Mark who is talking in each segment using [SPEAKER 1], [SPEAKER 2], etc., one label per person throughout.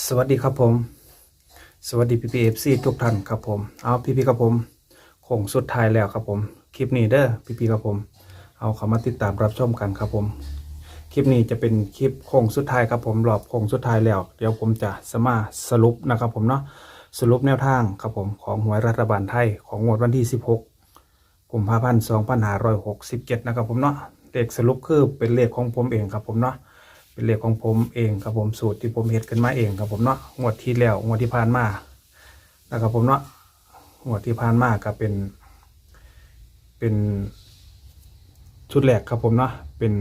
[SPEAKER 1] สวัสดีครับผม สวัสดีพีพีเอฟซีทุกท่านครับผม เอาพีพีครับผมคงสุดท้ายแล้วครับผม คลิปนี้เด้อพีพีครับผม เอาเข้ามาติดตามรับชมกันครับผม คลิปนี้จะเป็นคลิปโค้งสุดท้ายครับผมรอบโค้งสุดท้ายแล้ว เดี๋ยวผมจะสมาสรุปนะครับผมเนาะ สรุปแนวทางครับผมของหวยรัฐบาลไทยของงวดวันที่ 16กุมภาพันธ์2567 นะครับผมเนาะเลขสรุปคือเป็นเลขของผมเองครับผมเนาะ เป็นเลขของผมเองครับผมสูตรที่ผมเฮ็ดขึ้นมาเองครับผมเนาะงวดที่แล้วงวดที่ผ่านมานะครับผมเนาะงวดที่ผ่านมาก็เป็น เป็นชุดแรกครับผมเนาะเป็น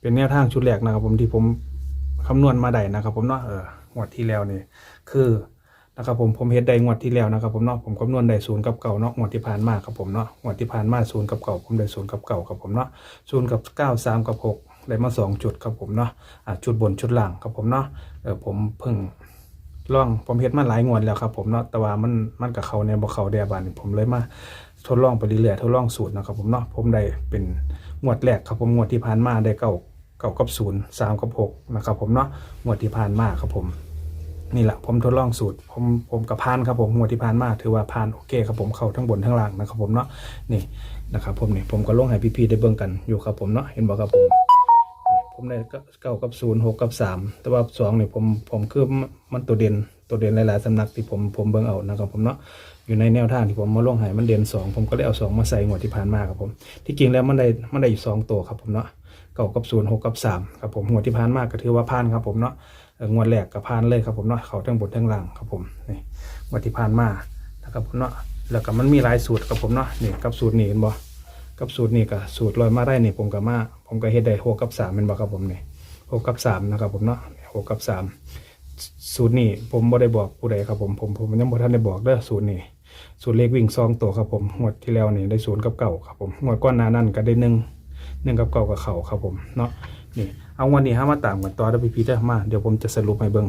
[SPEAKER 1] เป็นแนวทางชุดแรกนะครับ ผมที่ผมคำนวณมาได้นะครับ ผมเนาะเอองวดที่แล้วนี่คือนะครับผมผมเฮ็ดได้งวดที่แล้วนะครับ ผมเนาะผมคำนวณได้ศูนย์กับเก่าเนาะงวดที่ผ่านมาครับผมเนาะงวดที่ผ่านมาศูนย์กับเก่าผมได้ศูนย์กับเก่าครับผมเนาะศูนย์กับเก้าสามกับหก ได้มาสองจุดครับผมเนาะอะจุดบนชุดล่างครับผมเนาะเออผมเพิ่งลองผมเฮ็ดมาหลายงวดแล้วครับผมเนาะแต่ว่ามันมันกับเขาเนี่ยบ่เขาเดียบานผมเลยมาทดลองไปเรื่อยๆทดลองสูตรนะครับผมเนาะผมได้เป็นงวดแรกครับผมงวดที่ผ่านมาได้เก้าเก้ากับศูนย์สามกับหกนะครับผมเนาะงวดที่ผ่านมาครับผมนี่แหละผมทดลองสูตรผมผมกับพานครับผมงวดที่ผ่านมาถือว่าพานโอเคครับผมเข้าทั้งบนทั้งล่างนะครับผมเนาะนี่นะครับผมนี่ผมก็ลงให้พี่ๆได้เบิ่งกันอยู่ครับผมเนาะเห็นบ่ครับผม ผมได้เก้ากับศูนย์หกกับสามแต่ว่าสองเนี่ยผมผมคือมันตัวเด่นตัวเด่นหลายๆสำนักที่ผมผมเบิ่งเอานะครับผมเนาะอยู่ในแนวทางที่ผมมาลงให้มันเด่นสองผมก็เลยเอาสองมาใส่งวดที่ผ่านมาครับผม ที่จริงแล้วมันได้มันได้อยู่สองตัวครับผมเนาะเก้ากับศูนย์หกกับสามครับผมงวดที่ผ่านมาก็ถือว่าผ่านครับผมเนาะงวดแรกกับพานเลยครับผมเนาะเขาทั้งบนทั้งล่างครับผมนี่งวดที่ผ่านมานะครับผมเนาะแล้วก็มันมีหลายสูตรครับผมเนาะนี่กับสูตรนี้เห็นบ่ กับสูตรนี้กับสูตรลอยมาได้นี่ผมก็มา ผมก็เฮ็ดได้หกกับสามเป็นบ่ครับผมเนี่ยหกกับสามนะครับผมเนาะหกกับสามสูตรนี้ผมบ่ได้บอกผู้ใดครับผมผมผมยังบ่ทันได้บอกเด้อสูตรนี้สูตรเลขวิ่งซองตัวครับผมงวดที่แล้วนี่ได้ศูนย์กับเก่าครับผมงวดก่อนหน้านั้นก็ได้หนึ่งหนึ่งกับเก่ากับเข่าครับผมเนาะนี่เอาวันนี้ฮะมาตามกันต่อได้พี่พีเด้อมาเดี๋ยวผมจะสรุปให้เบิ่ง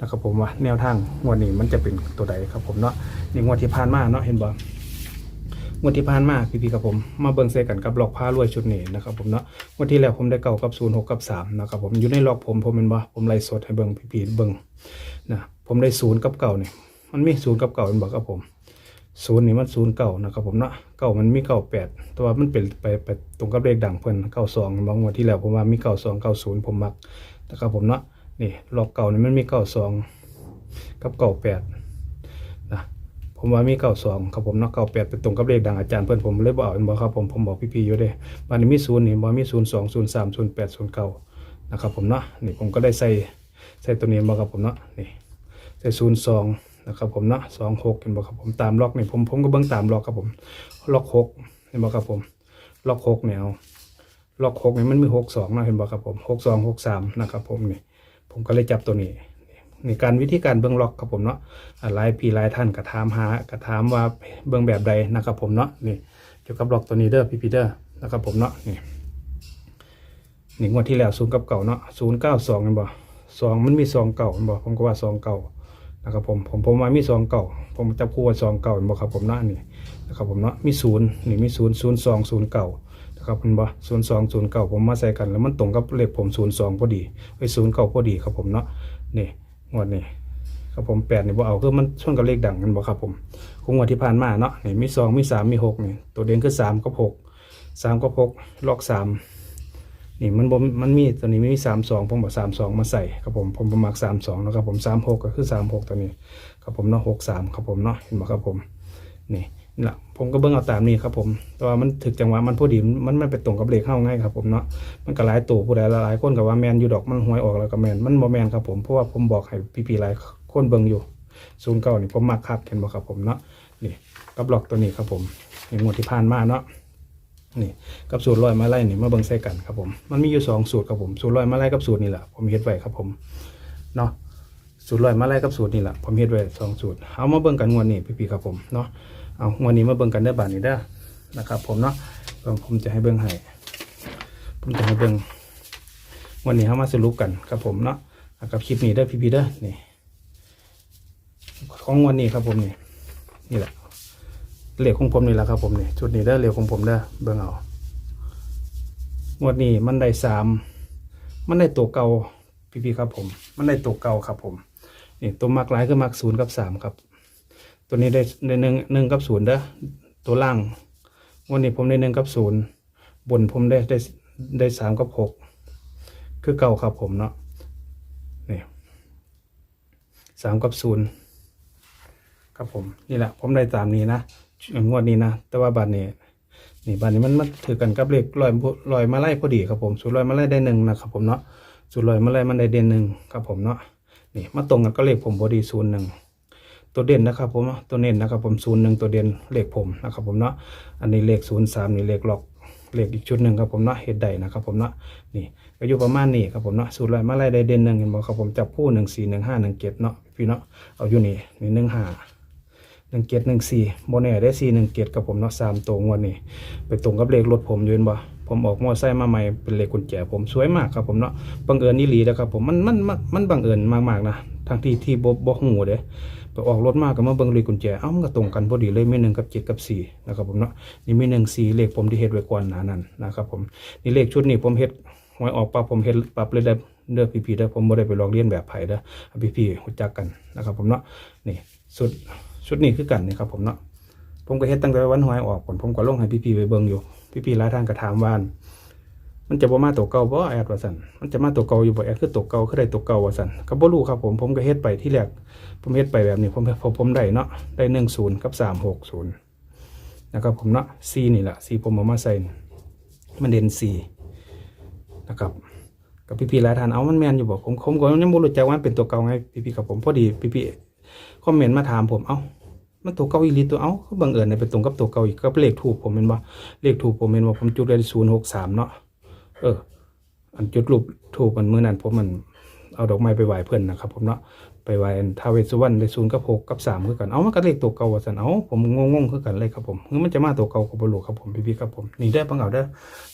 [SPEAKER 1] นะครับผมว่าแนวทางวดนี้มันจะเป็นตัวใดครับผมเนาะนี่งวดที่ผ่านมาเนาะเห็นบ่ วดที่ผ่านมาพี่พีกับผมมาเบิ่งใส่กันกับล็อกผ้ารวยชุดนี้นะครับผมเนาะงวดที่แล้วผมได้เก่ากับศูนย์หกกับสามนะครับผมอยู่ในล็อกผมผมเป็นบ่ผมไล่สดให้เบิ่งพี่พีเบิ่งนะผมได้ศูนย์กับเก่าเนี่ยมันมีศูนย์กับเก่าเป็นบ่ครับผมศูนย์นี่มันศูนย์เก่านะครับผมเนาะเก่ามันมีเก่าแปดแต่ว่ามันเป็นไปไปตรงกับเลขดังเพิ่นเก้าสองบางวันที่แล้วผมว่ามีเก้าสองเก้าศูนย์ผมมักนะครับผมเนาะนี่ลอกเก่านี่มันมีเก้าสองกับเก้าแปด ผมว่ามีเก้าสองครับผมเนาะเก้าแปดเป็นตรงกับเลขดังอาจารย์เพิ่อนผมเลยบอกเอาเป็นบอกครับผมผมบอกพี่ๆอยู่เด้วันนี้มีศูนย์นี่บอกมีศูนย์สองศูนย์สามศูนย์แปดศูนย์เก้านะครับผมเนาะนี่ผมก็ได้ใส่ใส่ตัวนี้มาครับผมเนาะนี่ใส่ศูนย์สองนะครับผมเนาะสองหกเห็นบอกครับผมตามล็อกนี่ผมผมก็เบิ้งตามล็อกครับผมล็อกหกเห็นบอกครับผมล็อกหกแนวล็อกหกนี่มันมีหกสองนะเห็นบอกครับผมหกสองหกสามนะครับผมนี่ผมก็เลยจับตัวนี้ นี่การวิธีการเบิ้องล็อกครับผมเนาะอ่าหลายพี่หลายท่านกระถามหากระถามว่าเบิ้องแบบใดนะครับผมเนาะนี่เกี่ยวกับล็อกตัวนี้เด้อพี่พีเด้อนะครับผมเนาะนี่นี่งวดที่แล้วศูนย์กับเก่าเนาะศูนย์เก้าสองเห็นบ่สองมันมีสองเก่าเห็นบ่ผมก็ว่าสองเก่านะครับผมผมผมว่ามีสองเก่า ผมจับคู่ว่าสองเก่าเห็นบ่ครับผมเนาะนี่นะครับผมเนาะมีศูนย์นี่มีศูนย์ศูนย์สองศูนย์เก่านะครับคุณบ่ศูนย์สองศูนย์เก่าผมมาใส่กันแล้วมันตรงกับเลขผมศูนย์สองพอดีไอ้ศูนย์เก่าพอดีครับผมเนาะนี่ งวดนี้ครับผมแปดนี่บ่เอาคือมันชนกับเลขดังกันบ่ครับผมคงงวดที่ผ่านมาเนาะนี่มีสองมีสามมีหกนี่ตัวเด่นคือสามกับหกสามกับหกล็อกสามนี่มันบ่มันมีตัวนี้มีสามสองผมบอกสามสองมาใส่ครับผมผมประมาณสามสองนะครับผมสามหกก็คือสามหกตัวนี้ครับผมเนาะหกสามครับผมเนาะเห็นไหมครับผมนี่ นี่แหละผมก็เบิ่งเอาตามนี้ครับผมแต่ว่ามันถึกจังหวะมันพอดีมันมันไปตรงกับเลขเข้าง่ายครับผมเนาะมันก็หลายตัวผู้ใดหลายคนกับว่าแมนอยู่ดอกมันหวยออกแล้วก็แมนมันบ่แมนครับผมเพราะว่าผมบอกให้พี่ๆหลายคนเบิ่งอยู่ศูนย์เก้านี่ผมมักคักเห็นบ่ครับผมเนาะนี่กับล็อกตัวนี้ครับผมในงวดที่ผ่านมาเนาะนี่กับสูตรลอยมาไล่นี่มาเบิ่งใส่กันครับผมมันมีอยู่สองสูตรครับผมสูตรลอยมาไล่กับสูตรนี่แหละผมเฮ็ดไว้ครับผมเนาะสูตรลอยมาไล่กับสูตรนี่แหละผมเฮ็ดไว้สองสูตรเอามาเบิ่งกันงวดนี้พี่ๆครับผมเนาะ เอาวดนี้มาเบิ่งกันได้อบาดนี้เด้นะครับ ผมเนาะผมจะให้เบิ่งให้ผมจะให้เบิ่งวันนี้เฮามาสรุปกันครับผมเนาะกับคลิปนี้เด้พี่ๆเด้อนี่ของวันนี้ครับผมนี่นี่แหละเหล็กของผมนี่แหละครับผมนี่ชุดนี้ได้เหล็กของผมได้เบิ่งเอางวดนี้มันได้สามมันได้ตัวเก่าพี่ๆครับผม มันได้ตัวเก่าครับผมนี่ตัวมักหลายคือมักศูนย์กับสามครับ ตัวนี้ได้ได้หนึ่งหนึ่งกับศูนย์เด้อตัวล่างวันนี้ผมได้หนึ่งกับศูนย์บนผมได้ได้ได้สามกับหกคือเก่าครับผมเนาะนี่สามกับศูนย์ครับผมนี่แหละผมได้ตามนี้นะงวดนี้นะ แต่ว่าบัตรนี้นี่บัตรนี้มันมันถือกันกับเลขลอยลอยมาไล่พอดีครับผมสูตรลอยมาไล่ได้หนึ่งนะครับผมเนาะสูตรลอยมาไล่มันได้เด่นหนึ่งครับผมเนาะนี่มาตรงกันก็เลขผมพอดีศูนย์หนึ่ง ตัวเด่นนะครับผมตัวเน้นนะครับผมศูนย์หนึ่งตัวเด่นเลขผมนะครับผมเนาะอันนี้เลขศูนย์สามนี่เลขหลอกเลขอีกชุดหนึ่งครับผมเนาะเฮ็ดใดนะครับผมเนาะนี่ก็อยู่ประมาณนี้ครับผมเนาะสูตรลอยมาไล่ได้เด่นหนึ่งเห็นบอกครับผมจับคู่หนึ่งสี่หนึ่งห้าหนึ่งเก็บเนาะพี่เนาะเอาอยู่นี่นี่หนึ่งห้าหนึ่งเก็ดหนึ่งสี่โมเน่ได้สี่หนึ่งเก็ดกับผมเนาะสามตัวงวดนี้ไปตรงกับเลขรถผมอยืนบ่ผมออกมอไซค์มาใหม่เป็นเลขกุญแจผมสวยมากครับผมเนาะบังเอิญนี่หลีนะครับผมมันมันมันมันบังเอิญมากๆนะทั้งที่ที่บ่บ่หูเด้ ไปออกรถมากก็มาเบิ่งเลขกุญแจเอ้ามันก็ตรงกันพอดีเลยมีหนึ่งกับเจ็ดกับสี่นะครับผมเนาะนี่มีหนึ่งสี่เลขผมที่เฮ็ดไว้ก่อนหนานั้นนะครับผมนี่เลขชุดนี้ผมเฮ็ดหวยออกปั๊บผมเฮ็ดปรับเลยได้เด้อพี่ๆเด้อผมบ่ได้ไปลองเรียนแบบไผเด้อเอาพี่ๆรู้จักกันนะครับผมเนาะนี่ชุดชุดนี้คือกันนี่ครับผมเนาะผมก็เฮ็ดตั้งแต่วันหวยออกผลผมก็ลงให้พี่ๆไปเบิ่งอยู่ พี่ๆหลายท่านก็ถามว่า มันจะบ่มาตัวเก่าบ่แอดว่าซั่นมันจะมาตัวเก่าอยู่บ่แอดคือตัวเก่าคือได้ตัวเก่าว่าซั่นก็บ่รู้ครับผมผมก็เฮ็ดไปที่แรกผมเฮ็ดไปแบบนี้ผมผมผมได้เนาะได้หนึ่งศูนย์กับสามหกศูนย์นะครับผมเนาะซีนี่แหละซีผมเอามาใส่มันเด่นซีนะครับกับพี่ๆหลายท่านเอามันแมนอยู่บอกผมผมก็ยังบ่รู้จักว่านเป็นตัวเก่าไงพี่ๆกับผมพอดีพี่ๆคอมเมนต์มาถามผมเอ้ามันตัวเก่าอีลีตัวเอ้าก็บังเอิญเนี่ยเป็นตรงกับตัวเก่าอีกก็เลขถูกผมเป็นว่าเลขถูกผมเป็นว่าผมจุดได้ศูนย์หกสามเนาะ เออ อันจุดรูปถูกมันมือนั้นผมมันเอาดอกไม้ไปไหว้เพื่อนนะครับ ผมเนาะไปไหว้ท้าเวสุวรรณได้ศูนย์กับหกกับสามคือกันเอามันก็เลขตัวเก่าว่าสันเอาผมงงๆคือกันเลยครับผมคือมันจะมาตัวเก่ากับบลูครับผมพี่ๆครับผมนี่ได้อบังเอาได้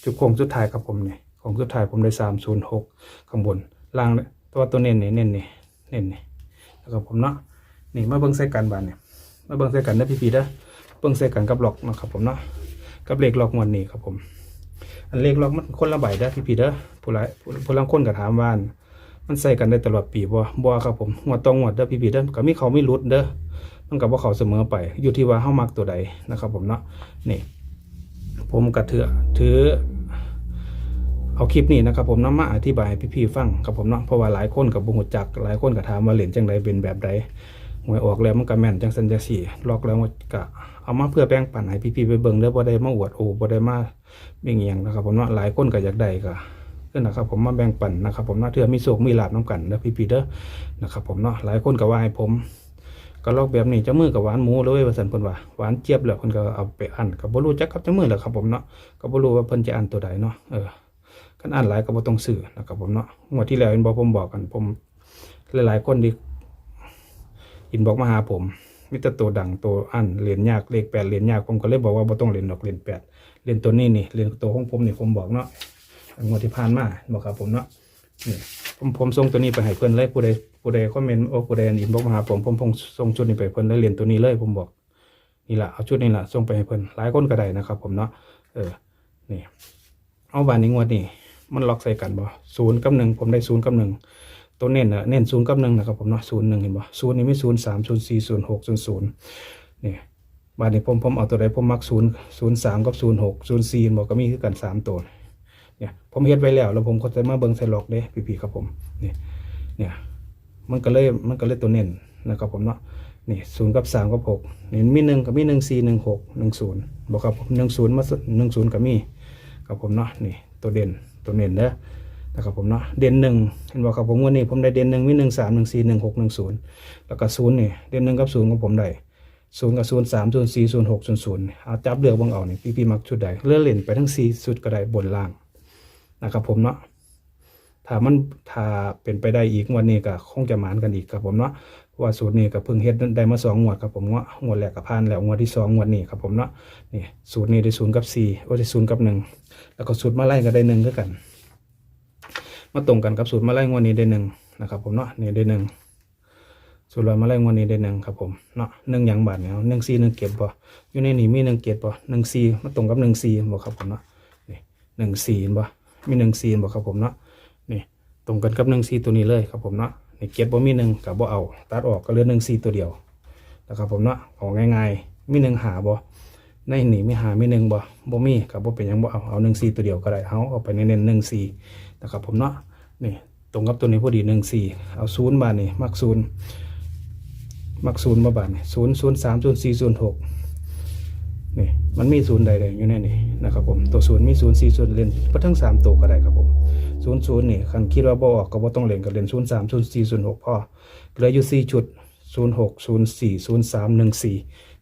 [SPEAKER 1] จุดโค้งสุดท้ายครับผมเนี่ยของสุดท้ายผมได้สามศูนย์หกข้างบนล่างเนี่ยตัวตัวเน้นเนี่ยเน้นเนี่ยเน้นเนี่ยแล้วก็ผมเนาะนี่มาเบิ่งใส่กันบานเนี่ยมาเบิ่งใส่กันได้อพี่ๆเด้อเบิ่งใส่กันกับหลอกนะครับผมเนาะกับเลขหลอกงวดนี้ครับผม อันเลขหลอกมันคนละใบเด้อพี่เด้อผู้หลายผู้ลางคนก็ถามว่ามันใส่กันได้ตลอดปีบ่บ่ครับผมงวตองงวเด้อพี่ๆเด้อก็มีเขาไมีรุดเด้อมันก็บ่เขาเสมอไป อยู่ที่ว่าเฮามักตัวใดนะครับผมเนาะนี่ ผมก็ถือถือ เอาคลิปนี้นะครับผมน้ำมาอธิบายพี่ๆฟังครับผมเนาะเพราะว่าหลายคนก็บ่ฮู้จักหลายคนก็ถามว่าเล่นจังไดเป็นแบบใดหวยออกแล้วมันก็แม่นจังซั่นจังซี่ลอกแล้วมันก็เอามาเพื่อแบ่งปันให้พี่ๆไปเบิ่งเด้อบ่ได้มาอวดโอ้บ่ได้มา เบ่งเอียงนะครับ ผมเนาะหลายคนก็อยากได้ก็ก็นะครับ ผมมาแบ่งปันนะครับ ผมเนาะเถื่อมีโศกมีลาบน้ำกันเด้อพี่ๆเด้อนะครับ ผมเนาะหลายคนก็ว่าให้ผมก็ลอกแบบนี้เจ้ามือกับหวานหมูเลยว่าสันเพิ่นว่าหวานเจี๊ยบแล้วเพิ่นก็เอาไปอันก็บ่รู้จักกับเจ้ามือแหละครับผมเนาะก็บ่รู้ว่าเพิ่นจะอันตัวใดเนาะเออคันอันหลายก็บ่ต้องซื้อนะครับผมเนาะงวดที่แล้วเห็นบ่ผมบอกกันผม หลายๆคนที่อินบอกมาหาผม มีแต่ตัวดังตัวอันเหรียญยากเลขแปดเหรียญยากผมก็เลยบอกว่าบ่ต้องเล่นดอกเหรียญแปดเหรียญตัวนี้นี่เหรียญตัวของผมนี่ผมบอกเนาะงวดที่ผ่านมาบอกครับผมเนาะนี่ผมผมส่งตัวนี้ไปให้เพื่อนเลยผู้ใดผู้ใดคอมเมนต์โอ้ผู้ใดอินบอกมาหาผมผมผมส่งชุดนี้ไปเพื่อนเลยเรียนตัวนี้เลยผมบอกนี่แหละเอาชุดนี้แหละส่งไปให้เพื่อนหลายคนก็ได้นะครับ ผมเนาะเออนี่เอาบานนี้งวดนี้มันล็อกใส่กันบ่ศูนย์กับหนึ่งผมได้ศูนย์กับหนึ่ง ตัวเน้นนะเน้นศูนย์กับหนึ่งนะครับผมเนาะศูนย์หนึ่งเห็นบ่ศูนย์นี่ไม่ศูนย์สามศูนย์สี่ศูนย์หกศูนย์ศูนย์นี่บานนี้ผมผมเอาตัวใดผมมักศูนย์ศูนย์สามกับศูนย์หกศูนย์สี่บอกก็มีคือกันสามตัวเนี่ยผมเฮ็ดไว้แล้วแล้วผมก็จะมาเบิ่งใส่ล็อกเด้พี่ๆครับผมนี่เนี่ยมันก็เลยมันก็เลยตัวเน้นนะครับผมเนาะนี่ศูนย์กับสามกับหกนี่มีหนึ่งกับมีหนึ่งสี่หนึ่งหกหนึ่งศูนย์บอกครับผมหนึ่งศูนย์มาหนึ่งศูนย์กับมีครับผมเนาะนี่ตัวเด่นตัวเน้นเด้อ นะครับผมเนาะเด่นหนึ่งเห็นบอกครับผมวันนี้ผมได้เด่นหนึ่งมีหนึ่งสามหนึ่งสี่หนึ่งหกหนึ่งศูนย์แล้วก็ศูนย์นี่เด่นหนึ่งกับศูนย์ของผมได้ศูนย์กับศูนย์สามศูนย์สี่ศูนย์หกศูนย์ศูนย์เอาจับเลือกบางเอานี่พี่ๆมักชุดใดเลือกเล่นไปทั้งสี่ชุดก็ได้บนล่างนะครับผมเนาะถ้ามันถ้าเป็นไปได้อีกวันนี้ก็คงจะหมานกันอีกครับผมเนาะว่าสูตรนี้ก็เพิ่งเฮ็ดได้มาสองงวดครับผมเนาะงวดแรกก็ผ่านแล้วงวดที่สองงวดนี้ครับผมเนาะนี่สูตรนี้ได้ศูนย์กับสี่โอ้ได้ศูนย์กับหนึ่งแล้วก็สูตรมาไล่ก็ได้หนึ่งก็กัน มาตรงกันกับสูตรมาไล่งวดนี้ได้หนึ่งนะครับผมเนาะนี่ได้หนึ่งสูตรลอยมาไล่งวดนี้ได้หนึ่งครับผมเนาะหนึ่งยังบาทเนี่ยหนึ่งสี่หนึ่งเก็บบ่อยู่ในนี้มีหนึ่งเก็บบ่หนึ่งสี่มาตรงกับหนึ่งสี่บ่ครับผมเนาะนี่หนึ่งสี่บ่มีหนึ่งซีบอกครับผมเนาะนี่ตรงกันกับหนึ่งซีตัวนี้เลยครับผมเนาะในเก็ตบ่มีหนึ่งกับบ่เอาตัดออกก็เหลือหนึ่งซีตัวเดียวนะครับผมเนาะเออกง่ายๆมีหนึ่งหาบ่ในหนีมีหามีหนึ่งบ่บ่มีกับบ่เป็นยังบ่เอาเอาหนึ่งซีตัวเดียวก็ได้เอาเอาไปเน้นๆหนึ่งซีนะครับผมเนาะ นี่ตรงกับตัวนี้พอดีหนึ่งซีเอาศูนย์บาทนี่มักศูนย์มักศูนย์มาบาทนี่ศูนย์ศูนย์สามศูนย์สี่ศูนย์หกนี่มันมีศูนย์ใดๆอยู่ในนี่นะครับผมตัวศูนย์มีศูนย์สี่ศูนย์เล่นก็ทั้งสามตัวก็ได้ครับผมศูนย์ศูนย์นี่คันคิดว่าบ่ออกก็บ่ต้องเล่นก็เลนศูนย์สามศูนย์สี่ศูนย์หกพอเหลืออยู่สี่ชุดศูนย์หกศูนย์สี่ศูนย์สามหนึ่งสี่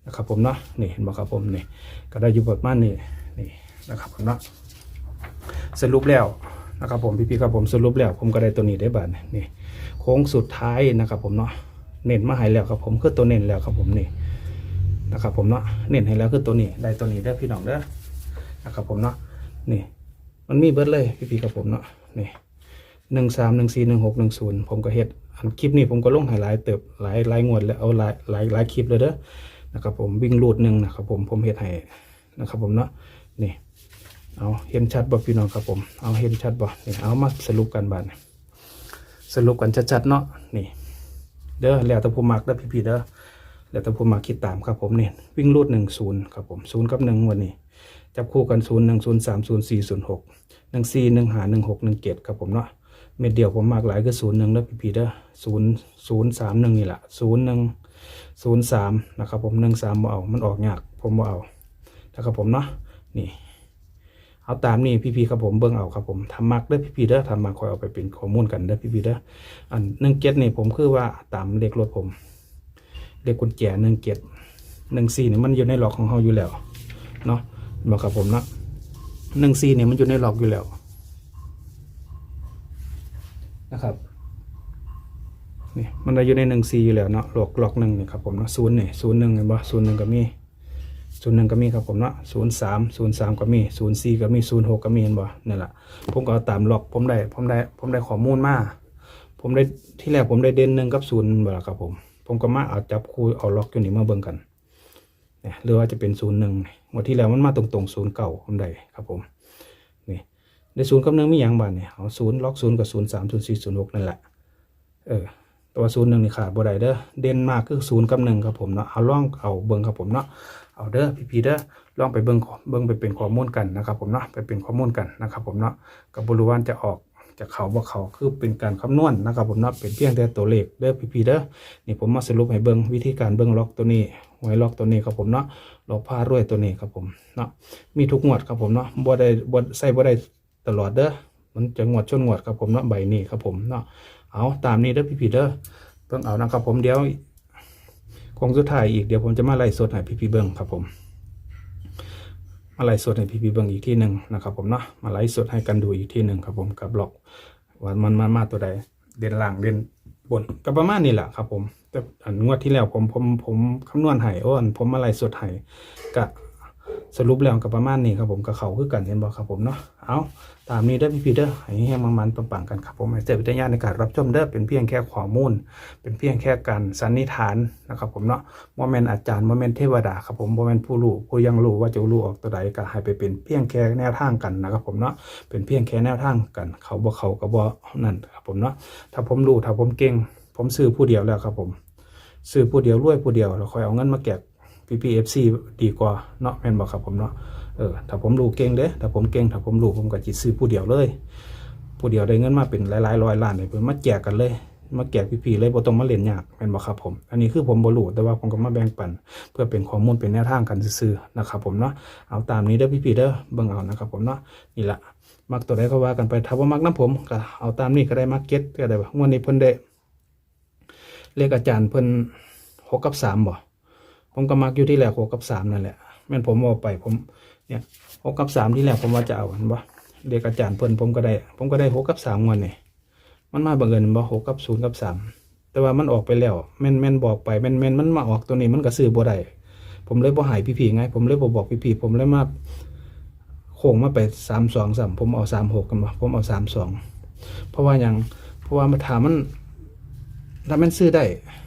[SPEAKER 1] นะครับผมเนาะนี่เห็นไหมครับผมนี่ก็ได้อยู่ประมาณนี้นี่นะครับผมเนาะสรุปแล้ว นะครับผมพี่ๆครับผมสรุปแล้วผมก็ได้ตัวนี้ได้บาทนี่โค้งสุดท้ายนะครับผมเนาะเน้นมาให้แล้วครับผมคือตัวเน้นแล้วครับผมนี่นะครับผมเนาะเน้นให้แล้วคือตัวนี้ได้ตัวนี้เด้พี่น้องเด้อนะครับผมเนาะนี่ มันมีเบิร์ดเลยพี่พี่ๆกับผมเนาะนี่หนึ่งสามหนึ่งสี่หนึ่งหกหนึ่งศูนย์ผมก็เฮ็ดอันคลิปนี้ผมก็ลงให้หลายเติบหลายหลายงวดแล้วเอาหลายหลายหลายคลิปเลยเด้อนะครับผมวิ่งรูดหนึ่งนะครับผมผมเฮ็ดให้นะครับผมเนาะนี่ เอาเห็นชัดบ่พี่น้องครับผม เอาเห็นชัดบ่นี่เอามาสรุปกันบัดนี้สรุปกันชัดๆเนาะนี่เด้อแล้วแต่ผมมักเด้อพี่ๆเด้อแล้วแต่ผมมาคิดตามครับผมเนี่ยวิ่งรูดหนึ่งศูนย์ครับผมศูนย์กับหนึ่งวันนี้จับคู่กันศูนย์หนึ่งศูนย์สามศูนย์สี่ศูนย์หกหนึ่งสี่หนึ่งหาหนึ่งหกหนึ่งเจ็ดครับผมเนาะเม็ดเดียวผมมากหลายก็ศูนย์หนึ่งแล้วพี่พีเด้อศูนย์ศูนย์สามหนึ่งนี่แหละศูนย์หนึ่งศูนย์สามนะครับผมหนึ่งสามบ่เอามันออกยากผมบ่เอานะครับผมเนาะนี่ เอาตามนี่พี่พีครับผมเบิ่งเอาครับผมทำมักเด้อพี่พีเด้อทำมาคอยเอาไปเป็นข้อมูลกันเด้อพี่พีเด้ออันหนึ่งเจ็ดนี่ผมคือว่าตามเลขรถผมเลขกุญแจหนึ่งเกียรหนึ่งสี่เนี่ยมันอยู่ในหลอกของเขาอยู่แล้วเนาะบอกกับผมเนาะหนึ่งสี่เนี่ยมันอยู่ในหลอกอยู่แล้วนะครับนี่มันอยู่ในหนึ่งสี่อยู่แล้วเนาะหลอกหลอกหนึ่งเนี่ยครับผมเนาะศูนย์เนี่ยศูนย์หนึ่งเห็นปะศูนย์หนึ่งก็มี ศูนย์หนึ่งก็มีครับผมเนาะศูนย์สามศูนย์สามก็มีศูนย์สี่ก็มีศูนย์หกก็มีเห็นปะนี่นแหละผมก็เอาตามหลอกผมได้ผมได้ผมได้ข้อมูลมาผมได้ที่แรกผมได้เด่นหนึ่งกับศูนย์บ่ละครับผม ผมก็มาเอาจับคู่เอาล็อกอยู่นี่มาเบิ่งกันเนี่ยหรือว่าจะเป็นศูนย์หนึ่งวันที่แล้วมันมาตรงๆศูนย์เก่าผมได้ครับผมนี่ในศูนย์กับหนึ่งมีอย่างบ้านเนี่ยเอาศูนย์ล็อกศูนย์กับศูนย์สามศูนย์สี่ศูนย์หกนั่นแหละเออแตัวศูนย์หนึ่งนี่ขาดบ่ได้เด้อเด่นมากคือศูนย์กับหนึ่งครับผมเนาะเอาล่องเอาเบิ่งครับผมเนาะ เอาเด้อพี่ๆเด้อลองไปเบิ่งเบิ่งไปเป็นข้อมูลกันนะครับผมเนาะไปเป็นข้อมูลกันนะครับผมเนาะกับบริวารจะออกจะเขาบ่เขาคือเป็นการคำนวณนะครับผมเนาะเป็นเพียงแต่ตัวเลขเด้อพี่ๆเด้อนี่ผมมาสรุปให้เบิ้งวิธีการเบิ้งล็อกตัวนี้ไว้ล็อกตัวนี้ครับผมเนาะล็อกผ้ารวยตัวนี้ครับผมเนาะมีทุกงวดครับผมเนาะบ่ได้บ่ใส่บ่ได้ตลอดเด้อมันจะงวดชนงวดครับผมเนาะใบนี้ครับผมเนาะเอาตามนี้เด้อพี่ๆเด้อเบิ่งเอานะครับผมเดี๋ยว คงสุดท้ายอีกเดี๋ยวผมจะมาไล่สดให้พี่พี่เบิ้งครับผม มาไล่สดให้พี่พี่เบิ้งอีกที่หนึ่งนะครับผมเนาะมาไล่สดให้กันดูอีกที่หนึ่งครับผมกับล็อกว่ามันมามาตัวใดเด่นล่างเด่นบนก็ประมาณนี้แหละครับผม แต่อันงวดที่แล้วผมผมผมคำนวณให้อ้อนผมมาไล่สดให้กะ สรุปแล้วกับประมาณนี้ครับผมกับเขาคือกันเห็นบอกครับผมเนาะเอาตามนี้เด้อพี่พีเด้อให้แห้งมันๆปังๆกันครับผมให้เจอวิทยาในการรับชมเด้อเป็นเพียงแค่ข้อมูล เป็นเพียงแค่การสันนิษฐานนะครับผมเนาะโมเมนอาจารย์โมเมนเทวดาครับผมโมเมนผู้รู้ผู้ยังรู้ว่าจะรู้ออกตัวใดก็ให้ไปเป็นเพียงแค่แนวทางกันนะครับผมเนาะเป็นเพียงแค่แนวทางกัน เขาบ่เขาก็บ่นั่นครับผมเนาะถ้าผมรู้ถ้าผมเก่ง ผมซื้อผู้เดียวแล้วครับผมซื้อผู้เดียวรวยผู้เดียวแล้วคอยเอาเงินมาแกะ PPFC ดีกว่าเนาะแม่นบอกครับผมเนาะเออถ้าผมรู้เก่งเด้ถ้าผมเก่งถ้าผมรู้ผมก็จิตซื้อผู้เดียวเลย ผู้เดียวได้เงินมาเป็นหลายๆร้อยล้านเลยเพิ่นมาแจกกันเลย มาแจกพี่ๆเลยบ่ต้องมาเล่นยากแม่นบ่ครับผม อันนี้คือผมบ่รู้แต่ว่าผมก็มาแบ่งปัน เพื่อเป็นข้อมูลเป็นแนวทางกันซื่อๆนะครับผมเนาะเอาตามนี้เด้อพี่ๆเด้อเบิ่งเอานะครับผมเนาะนี่ละมักตัวใดก็ว่ากันไปถ้าว่ามักน้ำผมก็เอาตามนี้ก็ได้มักเก็ตก็ได้ว่างวดนี้เพิ่นได้เลขอาจารย์เพิ่นหกกับสามบ่ ผมก็มักอยู่ที่แหละหกกับสามนั่นแหละแม่นผมเอาไปผมเนี่ยหกกับสามที่แรกผมว่าจะเอาเห็นบ่เลขอาจารย์เพิ่นผมก็ได้ ผมก็ได้หกกับสามงวันนี่มันมาบังเอิญบ่หกกับศูนย์กับสามแต่ว่ามันออกไปแล้วแม่นแม่นบอกไปแม่นแม่นมันมาออกตัวนี้มันก็ซื้อบ่ได้ผมเลยบ่หายพี่ๆไง ผมเลยบ่บอกพี่ๆผมเลยมาโค้งมาไปสามสองสามผมเอาสามหกกันบ่ผมเอาสามสองเพราะว่าอย่างเพราะว่ามาถามมันถ้ามันซื้อได้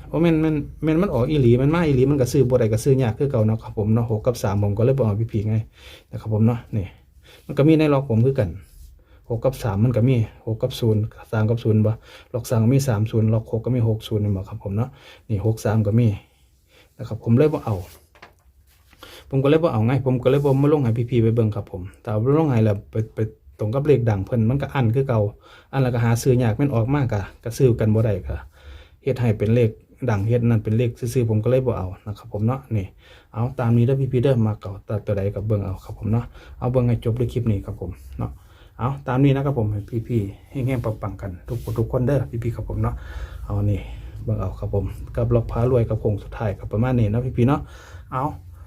[SPEAKER 1] โอ้แม่นม่นแม่นมันออกอีหลีมันมาอีหลีมันก็ซื้อบ่ได้ก็ซื้อยากคือเก่าเนาะครับผมเนาะหกกับสามผมก็เลยบอกพี่พีไงนะครับผมเนาะนี่มันก็มีในล็อกผมคือกันหกกับสามมันก็มีหกกับศูนย์สามกับศูนย์บ่ล็อกสามก็มีสามศูนย์ล็อกหกก็มีหกศูนย์นี่บ่ครับผมเนาะนี่หกสามก็มีนะครับผมเลยบ่เอาผมก็เลยบ่เอาไงผมก็เลยบ่มาลงให้พี่ๆไปเบิ่งครับผม แต่ว่าลงให้แล้วไปไปตรงกับเลขดังเพิ่นมันก็อันคือเก่าอันแล้วก็หาซื้อยากแม่นออกมากก็ก็ซื้อกันบ่ได้ก็เฮ็ดให้เป็นเลข ดังเฮ็ดนั่นเป็นเลขซื่อๆผมก็เลยบ่เอานะครับผมเนาะนี่เอาตามนี้เด้อพี่ๆเด้อมาเก่าตัดตัวใดกับเบิ่งเอาครับผมเนาะเอาเบิ่งให้จบด้วยคลิปนี้ครับผมเนาะเอาตามนี้นะครับผมให้พี่ๆให้แง่ปังๆกันทุกคนทุกคนเด้อพี่ๆครับผมเนาะเอานี่เบิ่งเอาครับผมกับล็อกพารวยกับโคงสุดท้ายกับประมาณนี้นะพี่ๆเนาะเอา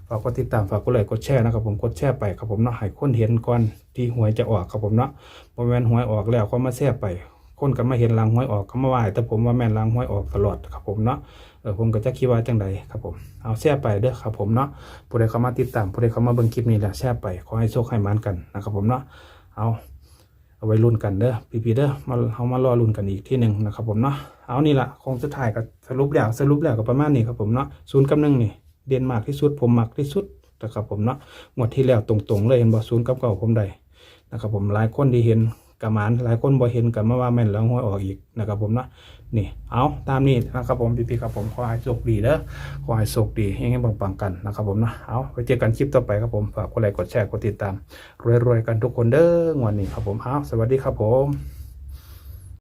[SPEAKER 1] ฝากกดติดตามฝากกดไลค์กดแชร์นะครับผมกดแชร์ไปครับผมเนาะให้คนเห็นก่อนที่หวยจะออกครับผมเนาะบ่แม่นหวยออกแล้วก็มาแชร์ไป คนก็มาเห็นลางหวยออกก็มาว่าให้แต่ผมว่าแม่นลางหวยออกตลอดครับผมเนาะเออผมก็จะคิดว่าจังใดครับผมเอาแชร์ไปเด้อครับผมเนาะผู้ใดเข้ามาติดตามผู้ใดเข้ามาเบิ่งคลิปนี้แล้วแชร์ไปขอให้โชคให้มานกันนะครับผมเนาะเอาเอาไว้ลุ้นกันเด้อพี่ๆเด้อมาเอามารอลุ้นกันอีกที่หนึ่งนะครับผมเนาะเอานี่ละคงสุดท้ายก็สรุปแล้วสรุปแล้วก็ประมาณนี้ครับผมเนาะศูนย์กับหนึ่งนี่เด่นมากที่สุดผมมักที่สุดนะครับผมเนาะงวดที่แล้วตรงๆเลยเห็นบ่ศูนย์กับเก่าผมได้นะครับผมหลายคนที่เห็น กระมานหลายคนบ่เห็นกันมาว่าแม่นแล้วห้อยออกอีกนะครับผมเนาะนี่เอาตามนี้นะครับผมพี่ๆครับผมขอให้โชคดีเด้อขอให้โชคดีเฮงๆปังๆกันนะครับผมนะเอาไปเจอกันคลิปต่อไปครับผมฝากกดไลค์กดแชร์กดติดตามรวยๆกันทุกคนเด้องวันนี้ครับผมเอาสวัสดีครับผม